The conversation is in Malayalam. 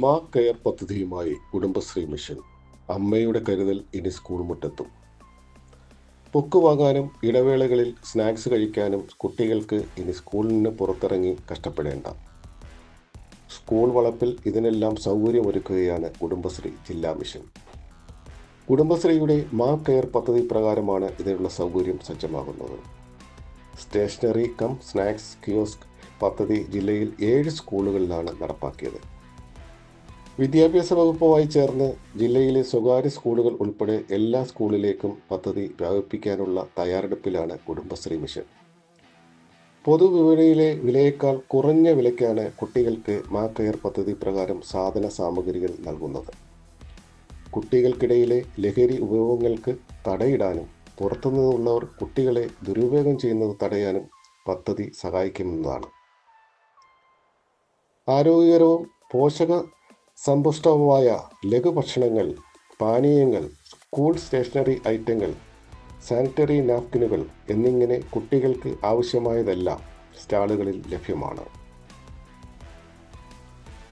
മാ കെയർ പദ്ധതിയുമായി കുടുംബശ്രീ മിഷൻ അമ്മയുടെ കരുതൽ ഇനി സ്കൂൾ മുറ്റത്തും. പൊക്ക് വാങ്ങാനും ഇടവേളകളിൽ സ്നാക്സ് കഴിക്കാനും കുട്ടികൾക്ക് ഇനി സ്കൂളിൽ നിന്ന് പുറത്തിറങ്ങി കഷ്ടപ്പെടേണ്ട. സ്കൂൾ വളപ്പിൽ ഇതിനെല്ലാം സൗകര്യമൊരുക്കുകയാണ് കുടുംബശ്രീ ജില്ലാ മിഷൻ. കുടുംബശ്രീയുടെ മാ കെയർ പദ്ധതി പ്രകാരമാണ് ഇതിനുള്ള സൗകര്യം സജ്ജമാകുന്നത്. സ്റ്റേഷനറി കം സ്നാക്സ് കിയോസ്ക് പദ്ധതി ജില്ലയിൽ ഏഴ് സ്കൂളുകളിലാണ് നടപ്പാക്കിയത്. വിദ്യാഭ്യാസ വകുപ്പുമായി ചേർന്ന് ജില്ലയിലെ സ്വകാര്യ സ്കൂളുകൾ ഉൾപ്പെടെ എല്ലാ സ്കൂളിലേക്കും പദ്ധതി വ്യാപിപ്പിക്കാനുള്ള തയ്യാറെടുപ്പിലാണ് കുടുംബശ്രീ മിഷൻ. പൊതുവിപണിയിലെ വിലയേക്കാൾ കുറഞ്ഞ വിലയ്ക്കാണ് കുട്ടികൾക്ക് മാ കെയർ പദ്ധതി പ്രകാരം സാധന സാമഗ്രികൾ നൽകുന്നത്. കുട്ടികൾക്കിടയിലെ ലഹരി ഉപയോഗങ്ങൾക്ക് തടയിടാനും പുറത്തുനിന്നുള്ളവർ കുട്ടികളെ ദുരുപയോഗം ചെയ്യുന്നത് തടയാനും പദ്ധതി സഹായിക്കുന്നതാണ് ആരോഗ്യകരവും പോഷക സമ്പുഷ്ടവുമായ ലഘുഭക്ഷണങ്ങൾ പാനീയങ്ങൾ സ്കൂൾ സ്റ്റേഷനറി ഐറ്റങ്ങൾ സാനിറ്ററി നാപ്കിനുകൾ എന്നിങ്ങനെ കുട്ടികൾക്ക് ആവശ്യമായതെല്ലാം സ്റ്റാളുകളിൽ ലഭ്യമാണ്.